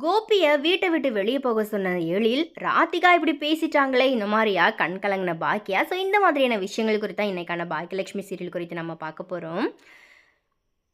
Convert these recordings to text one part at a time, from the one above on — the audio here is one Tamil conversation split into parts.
கோபியை வீட்டை விட்டு வெளியே போக சொன்ன எழில் ராதிகா இப்படி பேசிட்டாங்களே இந்த மாதிரியா? கண் கலங்கின பாக்கியா? ஸோ இந்த மாதிரியான விஷயங்கள் குறித்து தான் பாக்கியலட்சுமி சீரியல் குறித்து நம்ம பார்க்க போகிறோம்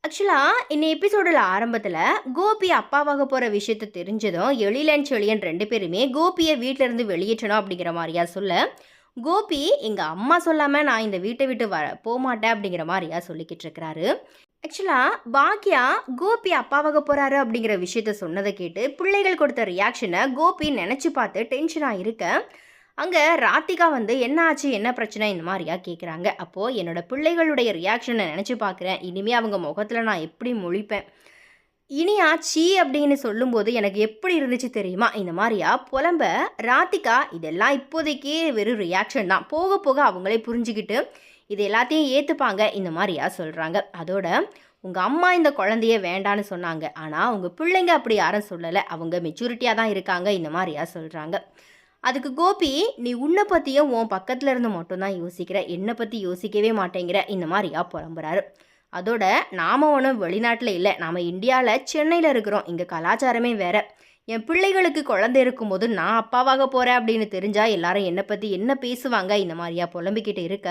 ஆக்சுவலாக இந்த எபிசோடில் ஆரம்பத்தில் கோபி அப்பாவாக போகிற விஷயத்த தெரிஞ்சதும் எழில் அண்ட் செழியன் ரெண்டு பேருமே கோபியை வீட்டிலேருந்து வெளியேற்றணும் அப்படிங்கிற மாதிரியா சொல்ல கோபி எங்கள் அம்மா சொல்லாமல் நான் இந்த வீட்டை விட்டு வர போகமாட்டேன் அப்படிங்கிற மாதிரியா சொல்லிக்கிட்டு இருக்கிறாரு. ஆக்சுவலாக பாக்கியா கோபி அப்பாவாக போகிறாரு அப்படிங்கிற விஷயத்த சொன்னதை கேட்டு பிள்ளைகள் கொடுத்த ரியாக்ஷனை கோபி நினச்சி பார்த்து டென்ஷனாக இருக்க. அங்கே ராத்திகா வந்து என்ன ஆச்சு? என்ன பிரச்சனை? இந்த மாதிரியா கேட்குறாங்க அப்போது என்னோட பிள்ளைகளுடைய ரியாக்ஷனை நினச்சி பார்க்குறேன். இனிமே அவங்க முகத்தில் நான் எப்படி முழிப்பேன்? இனியா சீ அப்படின்னு சொல்லும்போது எனக்கு எப்படி இருந்துச்சு தெரியுமா? இந்த மாதிரியா புலம்ப ராத்திகா இதெல்லாம் இப்போதைக்கே வெறும் ரியாக்ஷன் தான். போக போக அவங்களே புரிஞ்சுக்கிட்டு இது எல்லாத்தையும் ஏற்றுப்பாங்க இந்த மாதிரியா சொல்கிறாங்க அதோட உங்கள் அம்மா இந்த குழந்தைய வேண்டான்னு சொன்னாங்க. ஆனால் உங்கள் பிள்ளைங்க அப்படி யாரும் சொல்லலை. அவங்க மெச்சூரிட்டியாக தான் இருக்காங்க இந்த மாதிரியா சொல்கிறாங்க அதுக்கு கோபி நீ உன்னை பற்றியும் உன் பக்கத்தில் இருந்து மட்டும்தான் யோசிக்கிற. என்னை பற்றி யோசிக்கவே மாட்டேங்கிற. இந்த மாதிரியா புலம்புறாரு. அதோட நாம் ஒன்றும் வெளிநாட்டில் இல்லை. நாம் இந்தியாவில் சென்னையில் இருக்கிறோம். இங்கே கலாச்சாரமே வேற. என் பிள்ளைகளுக்கு குழந்தை இருக்கும்போது நான் அப்பாவாக போகிறேன் அப்படின்னு தெரிஞ்சால் எல்லாரும் என்னை பற்றி என்ன பேசுவாங்க இந்த மாதிரியா புலம்பிக்கிட்டு இருக்க.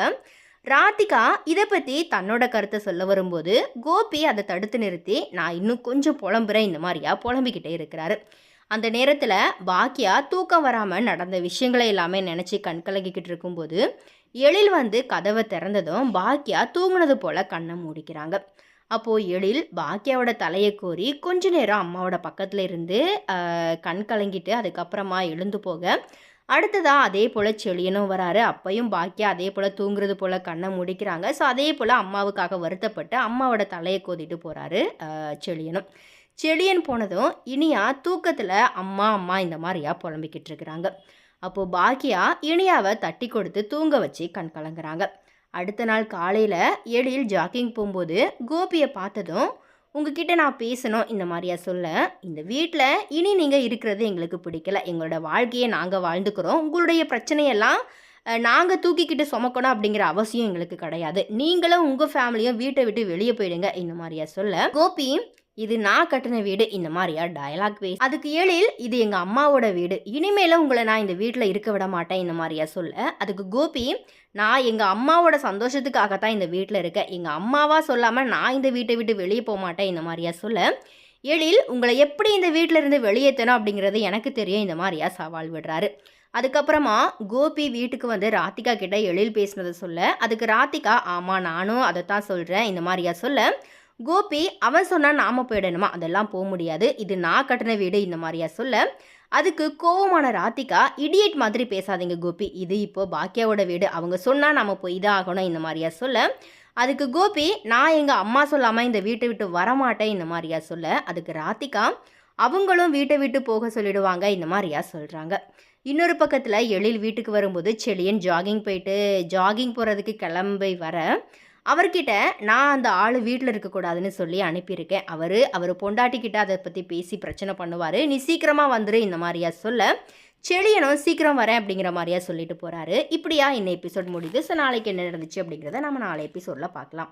ராதிகா இதை பற்றி தன்னோட கருத்தை சொல்ல வரும்போது கோபி அதை தடுத்து நிறுத்தி நான் இன்னும் கொஞ்சம் புலம்புறேன். இந்த மாதிரியா புலம்பிக்கிட்டே இருக்கிறாரு. அந்த நேரத்தில் பாக்கியா தூக்கம் வராமல் நடந்த விஷயங்களை எல்லாமே நினச்சி கண் கலங்கிக்கிட்டு இருக்கும்போது எழில் வந்து கதவை திறந்ததும் பாக்கியா தூங்குனது போல் கண்ணை மூடிக்கிறாங்க. அப்போது எழில் பாக்கியாவோட தலையை கோரி கொஞ்ச நேரம் அம்மாவோட பக்கத்தில் இருந்து கண் கலங்கிட்டு அதுக்கப்புறமா எழுந்து போக அடுத்ததாக அதே போல் செழியனும் வராரு. அப்பையும் பாக்கியா அதே போல் தூங்குறது போல் கண்ணை முடிக்கிறாங்க. ஸோ அதே போல் அம்மாவுக்காக வருத்தப்பட்டு அம்மாவோட தலையை கோதிட்டு போகிறாரு செழியனும். செழியன் போனதும் இனியா தூக்கத்தில் அம்மா அம்மா இந்த மாதிரியா புலம்பிக்கிட்டு இருக்கிறாங்க. அப்போது பாக்கியா இனியாவை தட்டி கொடுத்து தூங்க வச்சு கண் கலங்குறாங்க. அடுத்த நாள் காலையில் எழில் ஜாக்கிங் போகும்போது கோபியை பார்த்ததும் உங்ககிட்ட நான் பேசணும் இந்த மாதிரியா சொல்ல. இந்த வீட்டில் இனி நீங்கள் இருக்கிறது எங்களுக்கு பிடிக்கல. எங்களோட வாழ்க்கையை நாங்கள் வாழ்ந்துக்கிறோம். உங்களுடைய பிரச்சனையெல்லாம் நாங்கள் தூக்கிக்கிட்டு சுமக்கணும் அப்படிங்கிற அவசியம் எங்களுக்கு கிடையாது. நீங்களும் உங்கள் ஃபேமிலியும் வீட்டை விட்டு வெளியே போயிடுங்க இந்த மாதிரியா சொல்ல. கோபி இது நான் கட்டின வீடு இந்த மாதிரியா டயலாக் பேஸ் அதுக்கு ஏழில் இது எங்கள் அம்மாவோட வீடு. இனிமேலும் உங்களை நான் இந்த வீட்டில் இருக்க விட மாட்டேன் இந்த மாதிரியா சொல்ல. அதுக்கு கோபி நான் எங்கள் அம்மாவோட சந்தோஷத்துக்காகத்தான் இந்த வீட்டில் இருக்கேன். எங்கள் அம்மாவா சொல்லாமல் நான் இந்த வீட்டை விட்டு வெளியே போக மாட்டேன் இந்த மாதிரியா சொல்ல. எழில் உங்களை எப்படி இந்த வீட்டில் இருந்து வெளியேற்றணும் அப்படிங்கிறது எனக்கு தெரியும் இந்த மாதிரியா சவால் விடுறாரு. அதுக்கப்புறமா கோபி வீட்டுக்கு வந்து ராத்திகா கிட்ட எழில் பேசினதை சொல்ல. அதுக்கு ராத்திகா ஆமாம் நானும் அதை தான் சொல்கிறேன் இந்த மாதிரியா சொல்ல. கோபி அவன் சொன்னால் நாம் போயிடணுமா? அதெல்லாம் போக முடியாது. இது நான் கட்டின வீடு இந்த மாதிரியா சொல்ல. அதுக்கு கோவமான ராதிகா இடியட் மாதிரி பேசாதீங்க கோபி. இது இப்போ பாக்கியாவோட வீடு. அவங்க சொன்னால் நம்ம போய் இதாக ஆகணும் இந்த மாதிரியா சொல்ல. அதுக்கு கோபி நான் எங்கள் அம்மா சொல்லாமல் இந்த வீட்டை விட்டு வரமாட்டேன் இந்த மாதிரியா சொல்ல. அதுக்கு ராத்திகா அவங்களும் வீட்டை விட்டு போக சொல்லிடுவாங்க இந்த மாதிரியா சொல்கிறாங்க இன்னொரு பக்கத்தில் எழில் வீட்டுக்கு வரும்போது செளியன் ஜாகிங் போயிட்டு ஜாகிங் போகிறதுக்கு கிளம்பி வர. அவர்கிட்ட நான் அந்த ஆள் வீட்டில் இருக்கக்கூடாதுன்னு சொல்லி அனுப்பியிருக்கேன். அவர் அவர் பொண்டாட்டிக்கிட்ட அதை பற்றி பேசி பிரச்சனை பண்ணுவார். நீ சீக்கிரமாக வந்துரு இந்த மாதிரியா சொல்ல. செடியனும் சீக்கிரம் வரேன் அப்படிங்கிற மாதிரியா சொல்லிட்டு போகிறாரு இப்படியா இந்த எபிசோட் முடியுது. ஸோ நாளைக்கு என்ன நடந்துச்சு அப்படிங்கிறத நம்ம நாளை எபிசோடில் பார்க்கலாம்.